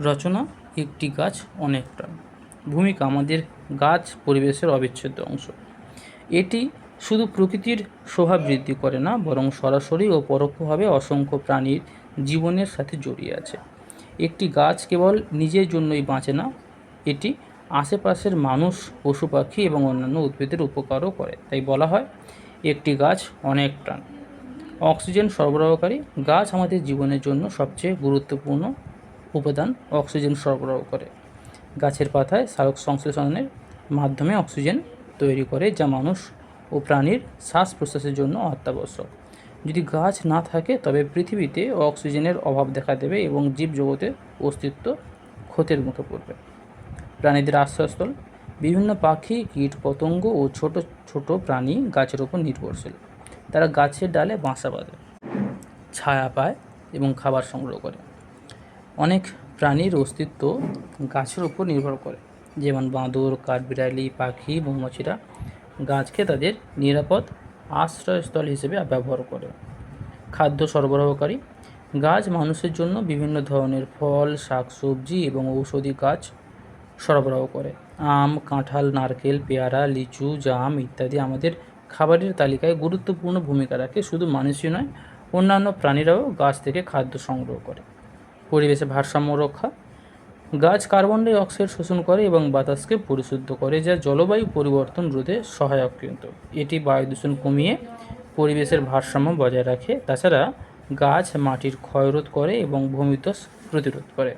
রচনা একটি গাছ অনেক প্রাণ ভূমিকা আমাদের গাছ পরিবেশের অবিচ্ছেদ্য অংশ। এটি শুধু প্রকৃতির শোভা বৃদ্ধি করে না, বরং সরাসরি ও পরোক্ষভাবে অসংখ্য প্রাণীর জীবনের সাথে জড়িয়ে আছে। একটি গাছ কেবল নিজের জন্যই বাঁচে না, এটি আশেপাশের মানুষ, পশু পাখি এবং অন্যান্য উদ্ভিদের উপকারও করে। তাই বলা হয়, একটি গাছ অনেক প্রাণ। অক্সিজেন সরবরাহকারী গাছ আমাদের জীবনের জন্য সবচেয়ে গুরুত্বপূর্ণ উপাদান অক্সিজেন সরবরাহ করে। গাছের পাতায় সালোক সংশ্লেষণের মাধ্যমে অক্সিজেন তৈরি করে, যা মানুষ ও প্রাণীর শ্বাস প্রশ্বাসের জন্য অত্যাবশ্যক। যদি গাছ না থাকে, তবে পৃথিবীতে অক্সিজেনের অভাব দেখা দেবে এবং জীবজগতের অস্তিত্ব ক্ষতির মুখে পড়বে। প্রাণীদের আশ্রয়স্থল। বিভিন্ন পাখি, কীট পতঙ্গ ও ছোট ছোট প্রাণী গাছের ওপর নির্ভরশীল। তারা গাছের ডালে বাসা বাঁধে, ছায়া পায় এবং খাবার সংগ্রহ করে। অনেক প্রাণীর অস্তিত্ব গাছের উপর নির্ভর করে। যেমন বাঁদর, কাঠবিড়ালি, পাখি, মৌমাছিরা গাছকে তাদের নিরাপদ আশ্রয়স্থল হিসেবে ব্যবহার করে। খাদ্য সরবরাহকারী গাছ মানুষের জন্য বিভিন্ন ধরনের ফল, শাকসবজি এবং ঔষধি গাছ সরবরাহ করে। আম, কাঁঠাল, নারকেল, পেয়ারা, লিচু, জাম ইত্যাদি আমাদের খাবারের তালিকায় গুরুত্বপূর্ণ ভূমিকা রাখে। শুধু মানুষই নয়, অন্যান্য প্রাণীরাও গাছ থেকে খাদ্য সংগ্রহ করে। পরিবেশে ভারসাম্য রক্ষা। গাছ কার্বন ডাই অক্সাইড শোষণ করে এবং বাতাসকে পরিশুদ্ধ করে, যা জলবায়ু পরিবর্তন রোধে সহায়ক কিন্তু। এটি বায়ু দূষণ কমিয়ে পরিবেশের ভারসাম্য বজায় রাখে, তাছাড়া গাছ মাটির ক্ষয়রোধ করে এবং ভূমিধস প্রতিরোধ করে।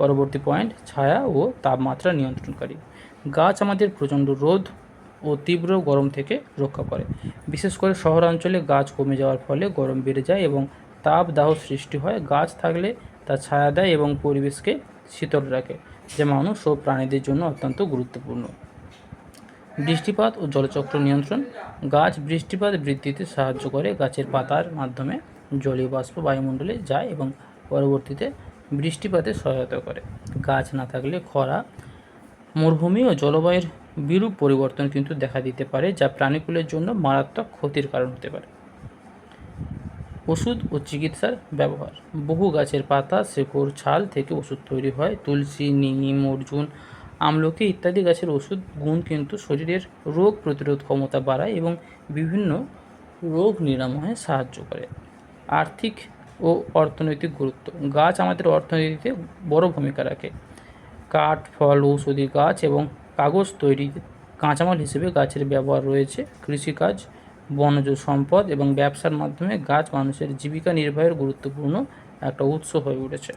পরবর্তী পয়েন্ট, ছায়া ও তাপমাত্রা নিয়ন্ত্রণকারী। গাছ আমাদের প্রচণ্ড রোদ ও তীব্র গরম থেকে রক্ষা করে। বিশেষ করে শহরাঞ্চলে গাছ কমে যাওয়ার ফলে গরম বেড়ে যায় এবং তাপদাহ সৃষ্টি হয়। গাছ থাকলে তা ছায়া দেয় এবং পরিবেশকে শীতল রাখে, যা মানুষ ও প্রাণীদের জন্য অত্যন্ত গুরুত্বপূর্ণ। বৃষ্টিপাত ও জলচক্র নিয়ন্ত্রণ। গাছ বৃষ্টিপাত বৃদ্ধিতে সাহায্য করে। গাছের পাতার মাধ্যমে জলীয় বাষ্প বায়ুমণ্ডলে যায় এবং পরবর্তীতে বৃষ্টিপাতে সহায়তা করে। গাছ না থাকলে খরা, মরুভূমি ও জলবায়ুর বিরূপ পরিবর্তন কিন্তু দেখা দিতে পারে, যা প্রাণীকুলের জন্য মারাত্মক ক্ষতির কারণ হতে পারে। ওষুধ ও চিকিৎসার ব্যবহার। বহু গাছের পাতা, শেকড়, ছাল থেকে ওষুধ তৈরি হয়। তুলসী, নিম, অর্জুন, আমলকি ইত্যাদি গাছের ওষুধ গুণ কিন্তু শরীরের রোগ প্রতিরোধ ক্ষমতা বাড়ায় এবং বিভিন্ন রোগ নিরাময়ে সাহায্য করে। আর্থিক ও অর্থনৈতিক গুরুত্ব। গাছ আমাদের অর্থনীতিতে বড় ভূমিকা রাখে। কাঠ, ফল, ঔষধি গাছ এবং কাগজ তৈরি কাঁচামাল হিসেবে গাছের ব্যবহার রয়েছে। কৃষিকাজ বনজ সম্পদ এবং ব্যবসার মাধ্যমে গাছ মানুষের জীবিকা নির্বাহের গুরুত্বপূর্ণ একটা উৎস হয়ে উঠেছে।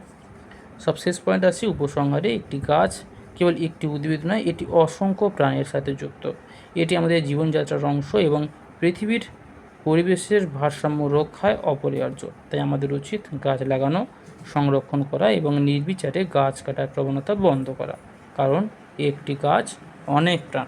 সব শেষ পয়েন্ট আসি উপসংহারে একটি গাছ কেবল একটি উদ্ভিদ নয়, এটি অসংখ্য প্রাণের সাথে যুক্ত। এটি আমাদের জীবনযাত্রার অংশ এবং পৃথিবীর পরিবেশের ভারসাম্য রক্ষায় অপরিহার্য। তাই আমাদের উচিত গাছ লাগানো, সংরক্ষণ করা এবং নির্বিচারে গাছ কাটার প্রবণতা বন্ধ করা। কারণ একটি গাছ অনেক প্রাণ।